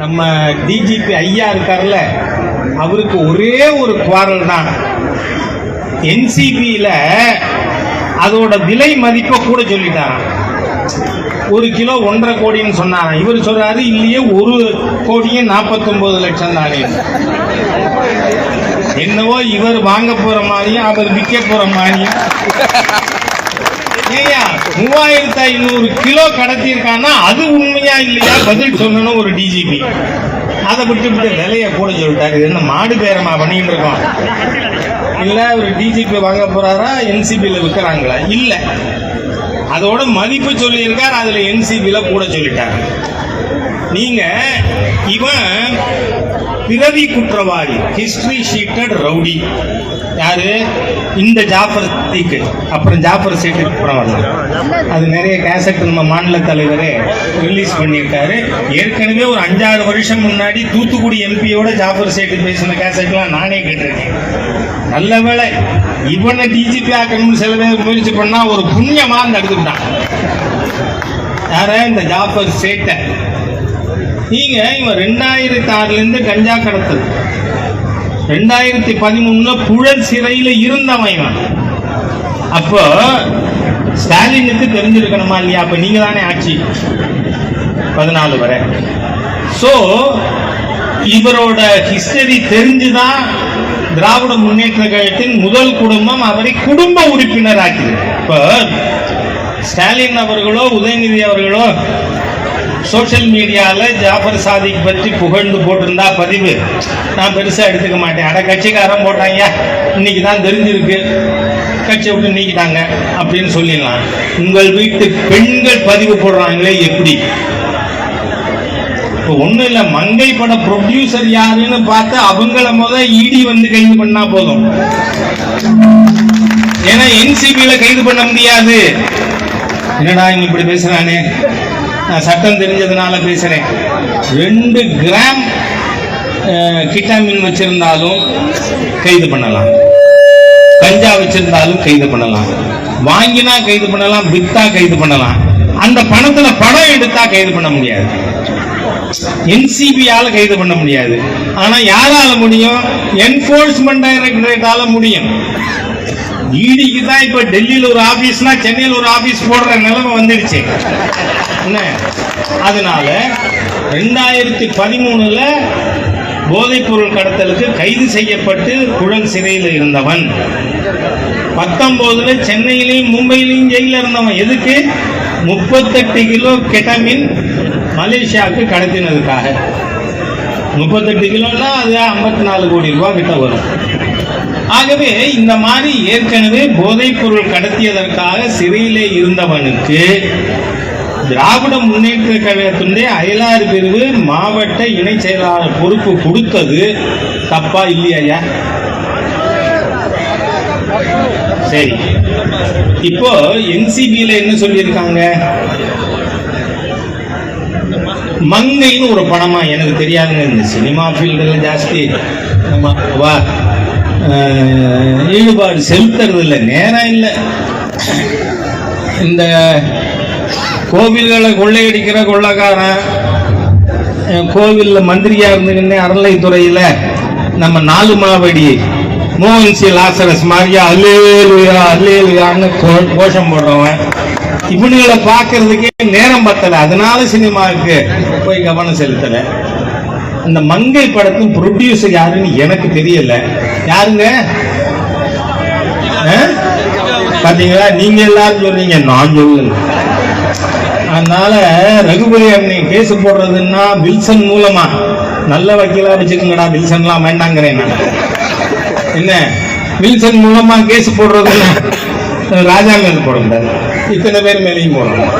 நம்ம டிஜிபி ஐயா இருக்கார்ல அவருக்கு ஒரே ஒரு குவாரல் தான். என்சிபியில் அதோட விலை மதிப்பை கூட சொல்லிட்டாராம். ஒரு கிலோ ஒன்றரை கோடின்னு சொன்னாராம். இவர் சொல்றாரு இல்லையே ஒரு கோடியே நாற்பத்தொன்பது லட்சம் தானே. என்னவோ இவர் வாங்க போற மாதிரியும் அவர் விற்க போற மாதிரியும். ஏய்யா மூவாயிரத்தி ஐநூறு கிலோ கடத்தியிருக்கான்னா அது உண்மையா இல்லையா? பதில் சொல்லணும் ஒரு டிஜிபி அதை விட்டு விட்டு விலையை கூட சொல்லிட்டாரு. இது என்ன மாடு பேரமா பண்ணிட்டு இருக்கோம். இல்ல ஒரு டிஜிபி வாங்க போறாரா? என்சிபியில் விற்கிறாங்களா இல்ல. அதோட மதிப்பு சொல்லியிருக்கார். அதுல என்சிபியில கூட சொல்லிட்டாங்க நீங்க இவன் பிறவி குற்றவாளி ஹிஸ்டரி ஷீட்டட் ரவுடி யாரு? இந்த ஜாஃபர் சீக்கு. அப்புறம் ஜாஃபர் சீட்டுக்கு அப்புறம் வரலாம் அது நிறைய கேசட் நம்ம மாநில தலைவரே ரிலீஸ் பண்ணியிருக்காரு. ஏற்கனவே ஒரு அஞ்சாறு வருஷம் முன்னாடி தூத்துக்குடி எம்பியோட ஜாஃபர் சேட்டு பேசின கேசட்லாம் நானே கேட்டிருக்கேன். நல்ல வேலை இவனை டிஜிபி ஆக்கணும்னு சில பேர் முயற்சி பண்ணா ஒரு புண்ணியமா அந்த எடுத்துக்கிட்டான் யார இந்த ஜாஃபர் சேட்டை? நீங்க இவன் ரெண்டாயிரத்தி ஆறுலேருந்து கஞ்சா கடத்தல். ரெண்டாயிரத்தி பதிமூணுல புழல் சிறையில் இருந்தவன் இவன். அப்போ ஸ்டாலினுக்கு தெரிஞ்சிருக்கணுமா இல்லையா? அப்போ நீங்க தானே ஆட்சி. பதினாலு வரை. ஸோ இவரோட ஹிஸ்டரி தெரிஞ்சுதான் திராவிட முன்னேற்ற கழகத்தின் முதல் குடும்பம் அவரை குடும்ப உறுப்பினர் ஆக்கிது இப்போ ஸ்டாலின் அவர்களோ உதயநிதி அவர்களோ சோஷியல் மீடியாவில் ஜாஃபர் சாதிக் பற்றி புகழ்ந்து போட்டிருந்தா பதிவு. நான் பெருசாக எடுத்துக்க மாட்டேன். அட கட்சிக்காரன் போட்டாங்க. இன்னைக்கு தான் தெரிஞ்சிருக்கு. கட்சியை விட்டு நீக்கிட்டாங்க அப்படின்னு சொல்லிடலாம். உங்கள் வீட்டு பெண்கள் பதிவு போடுறாங்களே எப்படி? இப்போ ஒன்றும் இல்லை மங்கை பட ப்ரொடியூசர் யாருன்னு பார்த்து அவங்கள முத இடி வந்து கைது பண்ணா போதும். ஏன்னா என்சிபியில் கைது பண்ண முடியாது. என்னடா இங்க இப்படி பேசுறானே? நான் சட்டம் தெரிஞ்சதுனால பேசுறேன். ரெண்டு கிராம் கிட்டாமின் வச்சிருந்தாலும் கைது பண்ணலாம். கஞ்சா வச்சிருந்தாலும் கைது பண்ணலாம். வாங்கினா கைது பண்ணலாம் வித்தா கைது பண்ணலாம். அந்த பணத்துல படம் எடுத்தா கைது பண்ண முடியாது. என்சிபியால கைது பண்ண முடியாது. ஆனா யாரால முடியும்? என்போர்ஸ்மெண்ட் டைரக்டரேட்டால முடியும். ஈடிக்கு தான் இப்ப டெல்லியில ஒரு ஆபீஸ்னா சென்னையில் ஒரு ஆபீஸ் போடுற நிலைமை வந்துடுச்சு. என்ன? அதனால ரெண்டாயிரத்தி பதிமூணுல போதைப் பொருள் கடத்தலுக்கு கைது செய்யப்பட்டு குழல் சிறையில் இருந்தவன். பத்தொன்பதுல சென்னையிலையும் மும்பையிலையும் ஜெயில இருந்தவன். எதுக்கு? முப்பத்தெட்டு கிலோ கெட்டமின் மலேசியாவுக்கு கடத்தினதுக்காக. முப்பத்தெட்டு கிலோன்னா அது ஐம்பத்தி நாலு கோடி ரூபாய் கிட்ட வரும். ஆகவே இந்த மாதிரி ஏற்கனவே போதைப் பொருள் கடத்தியதற்காக சிறையிலே இருந்தவனுக்கு திராவிட முன்னேற்ற கழகத்தினுடைய அயலாறு பிரிவு மாவட்ட இணை செயலாளர் பொறுப்பு கொடுத்தது தப்பா இல்லையா? சரி. இப்போ என்சிபியில என்ன சொல்லியிருக்காங்க? மங்கைன்னு ஒரு படமா எனக்கு தெரியாதுங்க. இந்த சினிமா ஃபீல்டுல ஜாஸ்தி. ஆமா, வா. ஈடுபாடு செலுத்துறது இல்லை நேரம் இல்லை. இந்த கோவில்களை கொள்ளையடிக்கிற கொள்ளைக்காரன் கோவிலில் மந்திரியாக மந்திரியா இருந்துக்கின்னு அறநிலைத்துறையில நம்ம நாலு மாவடி மோகன் சி. லாசரஸ் மாதிரியா அல்லேலுயா அல்லேலுயான்னு கோ- கோஷம் போடுறவன். இவனுங்களை பார்க்கறதுக்கே நேரம் பத்தலை. அதனால சினிமாவுக்கு போய் கவனம் செலுத்தலை. அந்த மங்கை படத்தின் ப்ரொடியூசர் யாருன்னு எனக்கு தெரியல. யாருங்க? ஆ? பாத்தீங்களா? நீங்க எல்லாரும் சொன்னீங்க நான் சொல்லல. அதனால ரகுபதி அண்ணி கேஸ் போடுறதுன்னா வில்சன் மூலமா. நல்ல வக்கீலா வச்சுக்கோங்கடா வில்சன்லாம் வேண்டாங்கிறேன் நான். என்ன? வில்சன் மூலமா கேஸ் போடுறதுன்னா ராஜா மேல் போட முடியாது இத்தனை பேர் மேலேயும் போடணும்